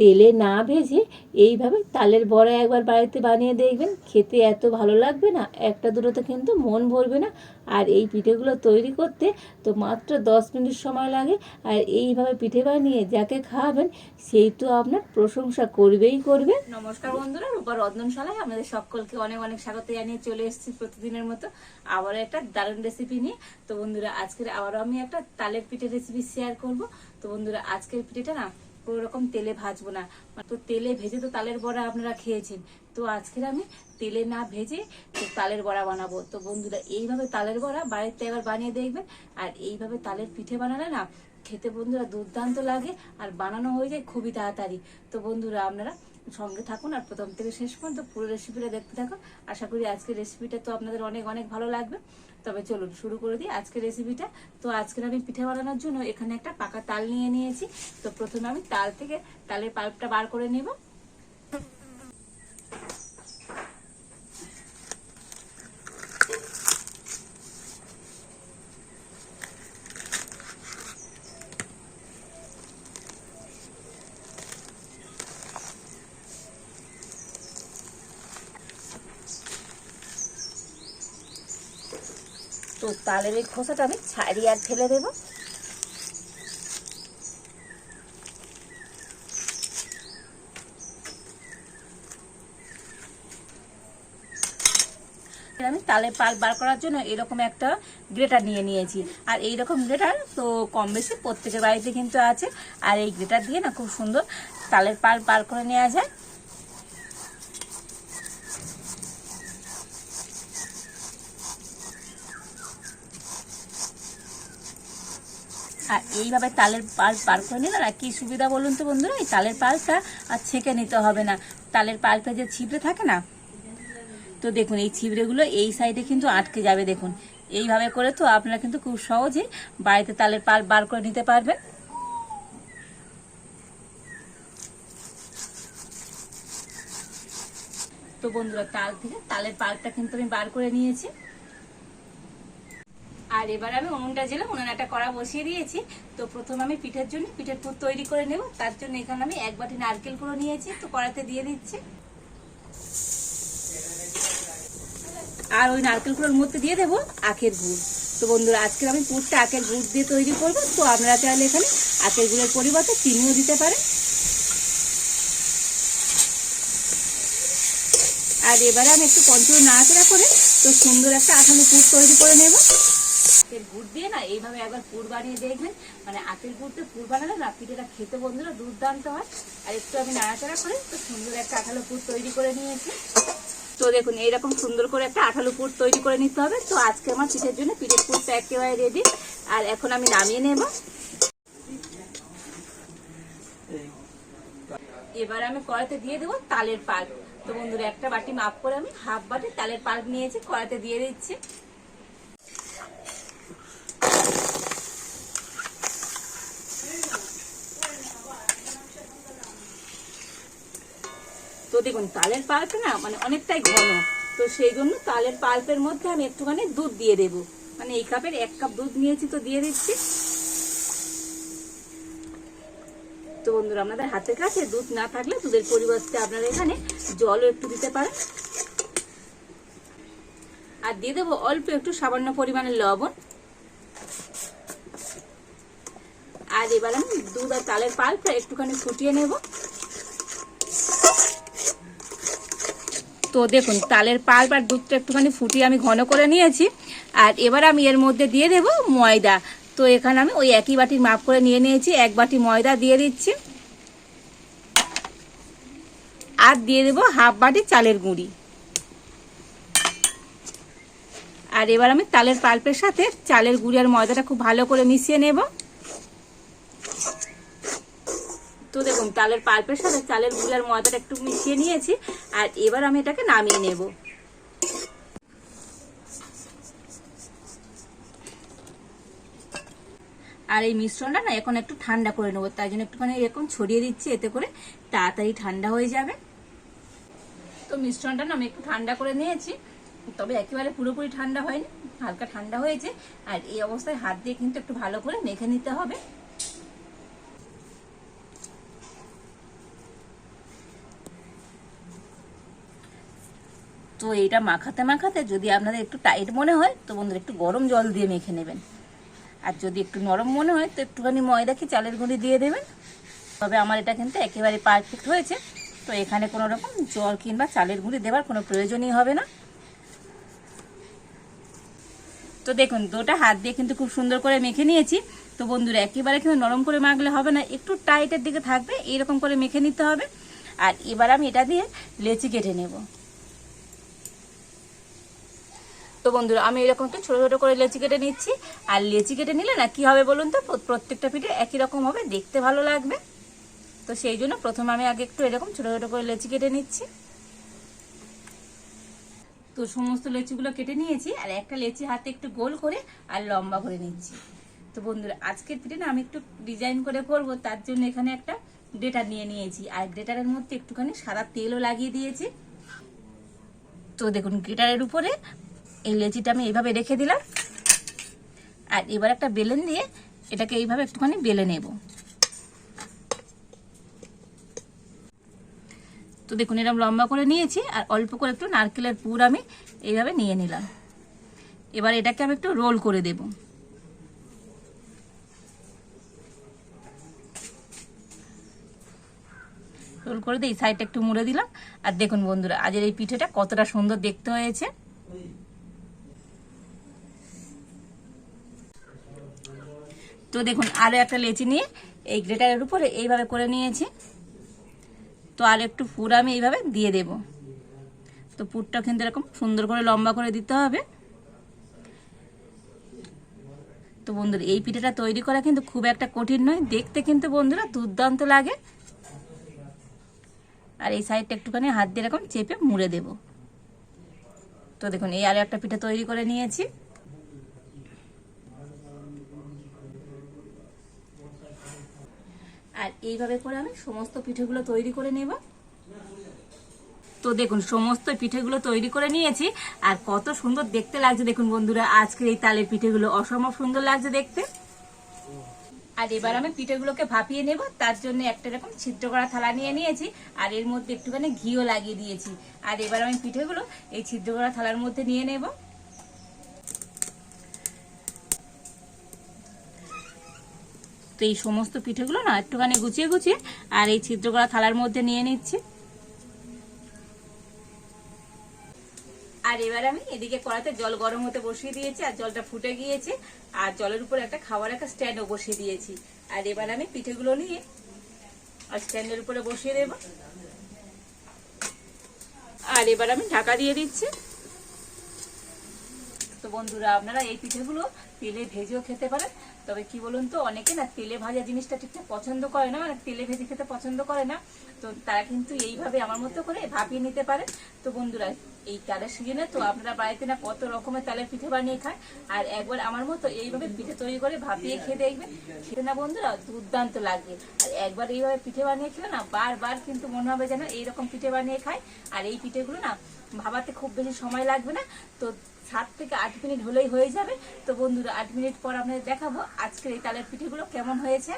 তেলে না ভেজে এইভাবে তালের বড়া একবার বাড়িতে বানিয়ে দেখবেন। খেতে এত ভালো লাগবে না, একটা দুটোতে কিন্তু মন ভরবে না। আর এই পিঠেগুলো তৈরি করতে তো মাত্র দশ মিনিট সময় লাগে। আর এইভাবে পিঠে বানিয়ে যাকে খাওয়াবেন, সেই তো আপনার প্রশংসা করবেই করবে। নমস্কার বন্ধুরা, রূপা রন্ধনশালায় আমাদের সকলকে অনেক অনেক স্বাগত জানিয়ে চলে এসেছি প্রতিদিনের মতো আবারও একটা দারুণ রেসিপি নিয়ে। তো বন্ধুরা, আজকের আবারও আমি একটা তালের পিঠের রেসিপি শেয়ার করব। তো বন্ধুরা, আজকের পিঠেটা না কোনো রকম তেলে ভাজবো না। তো তেলে ভেজে তো তালের বড়া আপনারা খেয়েছেন। তো আজকের আমি তেলে না ভেজে তো তালের বড়া বানাবো। তো বন্ধুরা, এইভাবে তালের বড়া বাড়িতে এবার বানিয়ে দেখবেন। আর এইভাবে তালের পিঠে বানালে না খেতে বন্ধুরা দুর্দান্ত লাগে আর বানানো হয়ে যায় খুবই তাড়াতাড়ি। তো বন্ধুরা, আপনারা সঙ্গে থাকুন আর প্রথম থেকে শেষ পর্যন্ত পুরো রেসিপিটা দেখতে থাকুন। আশা করি আজকের রেসিপিটা তো আপনাদের অনেক অনেক ভালো লাগবে। তবে চলুন, শুরু করে দিই আজকের রেসিপিটা তো আজকের আমি পিঠে বানানোর জন্য এখানে একটা পাকা তাল নিয়ে নিয়েছি। তো প্রথমে আমি তাল থেকে তালের পাল্পটা বার করে নেব। তো তালের এই খোসাটা আমি ছাড়িয়ে আর ফেলে দেবো। আমি তালের পাল বার করার জন্য এরকম একটা গ্রেটার নিয়ে নিয়েছি। আর এই রকম গ্রেটার তো কম বেশি প্রত্যেকের বাড়িতে কিন্তু আছে। আর এই গ্রেটার দিয়ে না খুব সুন্দর তালের পাল বার করে নেওয়া যায়। আর এইভাবে তালের পাল পার করে নিলে আর কি সুবিধা বলুন তো বন্ধুরা, এই তালের পালটা আর ছেঁকে নিতে হবে না। তালের পালটা যে ছিপড়ে থাকে না, তো দেখুন এই ছিবড়েগুলো এই সাইডে কিন্তু আটকে যাবে দেখুন। এইভাবে করে তো আপনারা কিন্তু খুব সহজে বাড়িতে তালের পাল বার করে নিতে পারবেন। তো বন্ধুরা, তাল থেকে তালের পালটা কিন্তু আমি বার করে নিয়েছি। আর এবার আমি উনুনটা জেলে উনুনে একটা কড়া বসিয়ে দিয়েছি। তো প্রথম আমি পিঠের জন্য, পিঠের পুর তৈরি করে নেব। তার জন্য এখানে আমি এক বাটি নারকেল গুঁড়ো নিয়েছি। তো কড়াতে দিয়ে দিচ্ছি। আর ওই নারকেল গুঁড়োর মধ্যে দিয়ে দেবো আখের গুড়। তো বন্ধুরা আজকে আমি পুরটা আখের গুড় দিয়ে তৈরি করব। তো আপনারা চাইলে এখানে আখের গুড়ের পরিবর্তে চিনিও দিতে পারেন। আর এবারে আমি একটু কন্ট্রোল নাড়াচাড়া করে তো সুন্দর একটা আঠালো পুর তৈরি করে নেব। আখের গুড় দিয়ে না এইভাবে একবার পুর বানিয়ে দেখবেন। মানে আখের গুড়তে পুর বানালে না পিঠেটা খেতে বন্ধুরা দুর্দান্ত হয়। আর একটু আমি নাড়াচাড়া করে তো সুন্দর একটা আঠালো পুর তৈরি করে নিয়েছি। তো দেখুন, এইরকম সুন্দর করে একটা আঠালো পুর তৈরি করে নিতে হবে। তো আজকে আমার পিঠের জন্য পিঠের পুরটা একেবারে রেডি আর এখন আমি নামিয়ে নেব। এবার আমি কড়াতে দিয়ে দেবো তালের পাল্প। তো বন্ধুরা, একটা বাটি মাপ করে আমি হাফ বাটি তালের পাল্প নিয়েছি কড়াতে দিয়ে দিচ্ছি। দেখুন তালের পাল্প না মানে অনেকটাই ঘন। তো সেই জন্য তালের পাল্পের মধ্যে আমি একটুখানি দুধ দিয়ে দেব। মানে এই কাপের এক কাপ দুধ নিয়েছি তো দিয়ে দিচ্ছি। তো বন্ধুরা আপনাদের হাতের কাছে দুধ না থাকলে দুধের পরিবর্তে আপনারা এখানে জলও একটু দিতে পারেন। আর দিয়ে দেবো অল্প একটু সামান্য পরিমাণে লবণ। আর এবার আমি দুধ আর তালের পাল্পটা একটুখানি ফুটিয়ে নেব। তো দেখুন, তালের পাল্প আর দুধটা একটুখানি ফুটিয়ে আমি ঘন করে নিয়েছি। আর এবার আমি এর মধ্যে দিয়ে দেব ময়দা। তো এখানে আমি ওই একই বাটির মাপ করে নিয়ে নিয়েছি, এক বাটি ময়দা দিয়ে দিচ্ছি। আর দিয়ে দেব হাফ বাটি চালের গুঁড়ি। আর এবার আমি তালের পাল্পের সাথে চালের গুঁড়ি আর ময়দাটা খুব ভালো করে মিশিয়ে নেব। তো দেখুন, চালের পাল্পের সাথে চালেরগুলার ময়দাটা একটু মিশিয়ে নিয়েছি, আর এবার আমি এটাকে নামিয়ে নেব। আর এই মিশ্রণটা না এখন একটু ঠান্ডা করে নেব, তাই জন্য একটুখানি এরকম ছড়িয়ে দিচ্ছি, এতে করে তাড়াতাড়ি ঠান্ডা হয়ে যাবে। তো মিশ্রণটা না আমি একটু ঠান্ডা করে নিয়েছি, তবে একেবারে পুরোপুরি ঠান্ডা হয়নি, হালকা ঠান্ডা হয়েছে, আর এই অবস্থায় হাত দিয়ে কিন্তু একটু ভালো করে মেখে নিতে হবে। তো এইটা মাখাতে মাখাতে যদি আপনাদের একটু টাইট মনে হয়, তো বন্ধুরা একটু গরম জল দিয়ে মেখে নেবেন। আর যদি একটু নরম মনে হয়, তো একটুখানি ময়দা কি চালের গুঁড়ি দিয়ে দেবেন। তবে আমার এটা কিন্তু একেবারে পারফেক্ট হয়েছে। তো এখানে কোনো রকম জল কিংবা চালের গুঁড়ি দেওয়ার কোনো প্রয়োজনই হবে না। তো দেখুন, দুটা হাত দিয়ে কিন্তু খুব সুন্দর করে মেখে নিয়েছি। তো বন্ধুরা, একেবারে কিন্তু নরম করে মাখলে হবে না, একটু টাইটের দিকে থাকবে এরকম করে মেখে নিতে হবে। আর এবার আমি এটা দিয়ে লেচি কেটে নেব। তো বন্ধুরা, আমি এরকম একটু ছোটো ছোটো করে লেচি কেটে নিচ্ছি। আর লেচি কেটে নিলে না কি হবে বলুন তো? প্রত্যেকটা পিঠে একই রকম হবে, দেখতে ভালো লাগবে। তো সেই জন্য প্রথমে আমি আগে একটু এরকম ছোটো ছোটো করে লেচি কেটে নিচ্ছি। তো সমস্ত লেচিগুলো কেটে নিয়েছি, আর একটা লেচি হাতে একটু গোল করে আর লম্বা করে নিচ্ছি। তো বন্ধুরা, আজকের পিঠে না আমি একটু ডিজাইন করে করব, তার জন্য এখানে একটা গ্রেটার নিয়ে নিয়েছি। আর গ্রেটারের মধ্যে একটুখানি সাদা তেলও লাগিয়ে দিয়েছি। তো দেখুন গ্রেটারের উপরে এই লেচিটা আমি এইভাবে রেখে দিলাম। আর এবার একটা বেলেন দিয়ে এটাকে এইভাবে একটুখানি বেলে নেব। তো দেখুন এরকম লম্বা করে নিয়েছি, আর অল্প করে একটু নারকেলের পুর আমি এইভাবে নিয়ে নিলাম। এবার এটাকে আমি একটু রোল করে দেব। রোল করে দিয়ে এই সাইডটা একটু মুড়ে দিলাম। আর দেখুন বন্ধুরা আজের এই পিঠেটা কতটা সুন্দর দেখতে হয়েছে। তো দেখুন আরও একটা লেচি নিয়ে এই গ্রেটারের উপরে এইভাবে করে নিয়েছি। তো আর একটু পুর আমি এইভাবে দিয়ে দেব। তো পুরটা কিন্তু এরকম সুন্দর করে লম্বা করে দিতে হবে। তো বন্ধুরা, এই পিঠাটা তৈরি করা কিন্তু খুব একটা কঠিন নয়। দেখতে কিন্তু বন্ধুরা দুর্দান্ত লাগে। আর এই সাইডটা একটুখানি হাত দিয়ে এরকম চেপে মুড়ে দেব। তো দেখুন, এই আরও একটা পিঠা তৈরি করে নিয়েছি। আর এইভাবে করে আমি সমস্ত পিঠেগুলো তৈরি করে নেব। তো দেখুন, সমস্ত পিঠেগুলো তৈরি করে নিয়েছি। আর কত সুন্দর দেখতে লাগছে দেখুন বন্ধুরা, আজকের এই তালের পিঠেগুলো অসম্ভব সুন্দর লাগছে দেখতে। আর এবার আমি পিঠেগুলোকে ভাপিয়ে নেব, তার জন্য একটা এরকম ছিদ্র করা থালা নিয়ে নিয়েছি, আর এর মধ্যে একটুখানি ঘিও লাগিয়ে দিয়েছি। আর এবার আমি পিঠেগুলো এই ছিদ্র করা থালার মধ্যে নিয়ে নেব। তো এই সমস্ত পিঠেগুলো না একটুখানি গুছিয়ে গুছিয়ে আর এই ছিদ্র করা থালার মধ্যে নিয়ে নিচ্ছি। আর এবার আমি এদিকে কড়াতে জল গরম হতে বসিয়ে দিয়েছি আর জলটা ফুটে গিয়েছে আর জলের উপর একটা খাবার একটা স্ট্যান্ডও বসিয়ে দিয়েছি। আর এবার আমি পিঠেগুলো নিয়ে আর স্ট্যান্ডের উপরে বসিয়ে দেব। আর এবার আমি ঢাকা দিয়ে দিচ্ছি। তো বন্ধুরা, আপনারা এই পিঠেগুলো তেলে ভেজেও খেতে পারেন। তবে কি বলুন তো, অনেকে না তেলে ভাজা জিনিসটা ঠিকঠাক পছন্দ করে না মানে তেলে ভেজে খেতে পছন্দ করে না। তো তারা কিন্তু এইভাবে আমার মতো করে ভাপিয়ে নিতে পারে। তো বন্ধুরা, এই তালের সিজনে তো আপনারা বাড়িতে না কত রকমের তালের পিঠে বানিয়ে খায় আর একবার আমার মতো এইভাবে পিঠে তৈরি করে ভাপিয়ে খেয়ে দেখবেন। খেতে না বন্ধুরা, দুর্দান্ত লাগবে। আর একবার এইভাবে পিঠে বানিয়ে খেলে না বারবার কিন্তু মনে হবে যেন এইরকম পিঠে বানিয়ে খায় আর এই পিঠেগুলো না ভাবাতে খুব বেশি সময় লাগবে না। তো সাত থেকে আট মিনিট হলেই হয়ে যাবে। তো বন্ধুরা, আট মিনিট পর আপনাদের দেখাবো আজকের এই তালের পিঠেগুলো কেমন হয়েছে।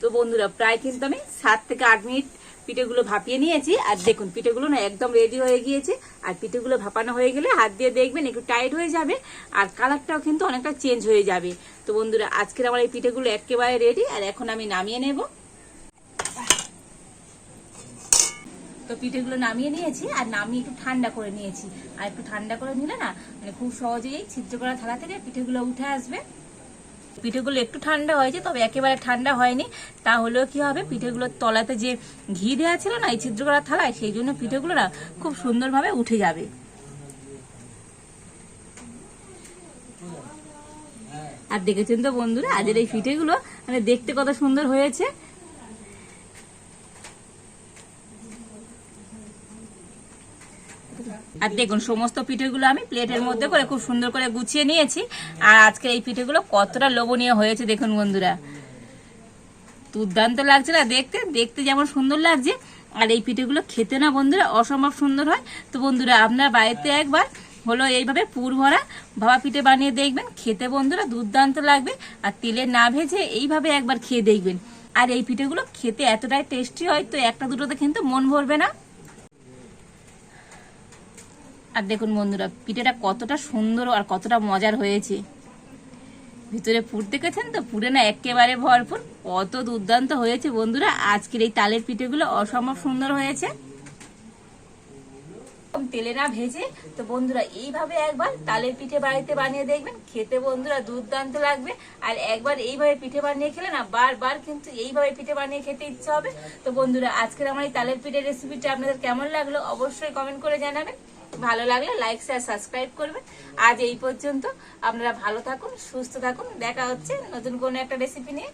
তো বন্ধুরা, প্রায় কিন্তু আমি সাত থেকে আট মিনিট পিঠেগুলো ভাপিয়ে নিয়েছি। আর দেখুন, পিঠেগুলো না একদম রেডি হয়ে গিয়েছে। আর পিঠেগুলো ভাপানো হয়ে গেলে হাত দিয়ে দেখবেন একটু টাইট হয়ে যাবে। আর কালারটাও কিন্তু অনেকটা চেঞ্জ হয়ে যাবে। তো বন্ধুরা, আজকের আমার এই পিঠেগুলো একেবারে রেডি আর এখন আমি নামিয়ে নেব। তো পিঠেগুলো নামিয়ে নিয়েছি, আর নামিয়ে একটু ঠান্ডা করে নিয়েছি। আর একটু ঠান্ডা করে নিলে না মানে খুব সহজেই ছিদ্র করা থালা থেকে পিঠেগুলো উঠে আসবে। পিঠেগুলো একটু ঠান্ডা হয়েছে, তবে একেবারে ঠান্ডা হয়নি। তাহলেও কি হবে, পিঠেগুলোর তলাতে যে ঘি দেওয়া ছিল না, এই ছিদ্র করা থালায়, সেই জন্য পিঠেগুলো না খুব সুন্দরভাবে উঠে যাবে। আর দেখেছেন তো বন্ধুরা, আজের এই পিঠেগুলো মানে দেখতে কত সুন্দর হয়েছে। আর দেখুন, সমস্ত পিঠেগুলো আমি প্লেটের মধ্যে করে খুব সুন্দর করে গুছিয়ে নিয়েছি। আর আজকে এই পিঠেগুলো কতটা লোভনীয় হয়েছে, দেখুন বন্ধুরা। দুর্দান্ত লাগছে না দেখতে? দেখতে যেমন সুন্দর লাগছে। আর এই পিঠেগুলো খেতে না বন্ধুরা, অসম্ভব সুন্দর হয়। তো বন্ধুরা, আপনার বাড়িতে একবার হলো এইভাবে পুর ভরা ভাবা পিঠে বানিয়ে দেখবেন। খেতে বন্ধুরা দুর্দান্ত লাগবে। আর তেলে না ভেজে এইভাবে একবার খেয়ে দেখবেন। আর এই পিঠেগুলো খেতে এতটাই টেস্টি হয়, তো একটা দুটোতে কিন্তু মন ভরবে না। আর দেখুন বন্ধুরা, পিঠেটা কতটা সুন্দর আর কতটা মজার হয়েছে। ভিতরে পুর দেখেছেন তো? পুরে না একেবারে ভরপুর। কত দুর্দান্ত হয়েছে বন্ধুরা। আজকের এই তালের পিঠেগুলো অসম্ভব সুন্দর হয়েছে। তেলে না ভেজে, তো বন্ধুরা, এইভাবে একবার তালের পিঠে বাড়িতে বানিয়ে দেখবেন। খেতে বন্ধুরা দুর্দান্ত লাগবে। আর একবার এইভাবে পিঠে বানিয়ে খেলে না, বারবার কিন্তু এইভাবে পিঠে বানিয়ে খেতে ইচ্ছে হবে। তো বন্ধুরা, আজকের আমার এই তালের পিঠের রেসিপিটা আপনাদের কেমন লাগল অবশ্যই কমেন্ট করে জানাবেন। ভালো লাগলে লাইক শেয়ার সাবস্ক্রাইব করবেন। আজ এই পর্যন্ত। আপনারা ভালো থাকুন, সুস্থ থাকুন। দেখা হচ্ছে নতুন কোনো একটা রেসিপি নিয়ে।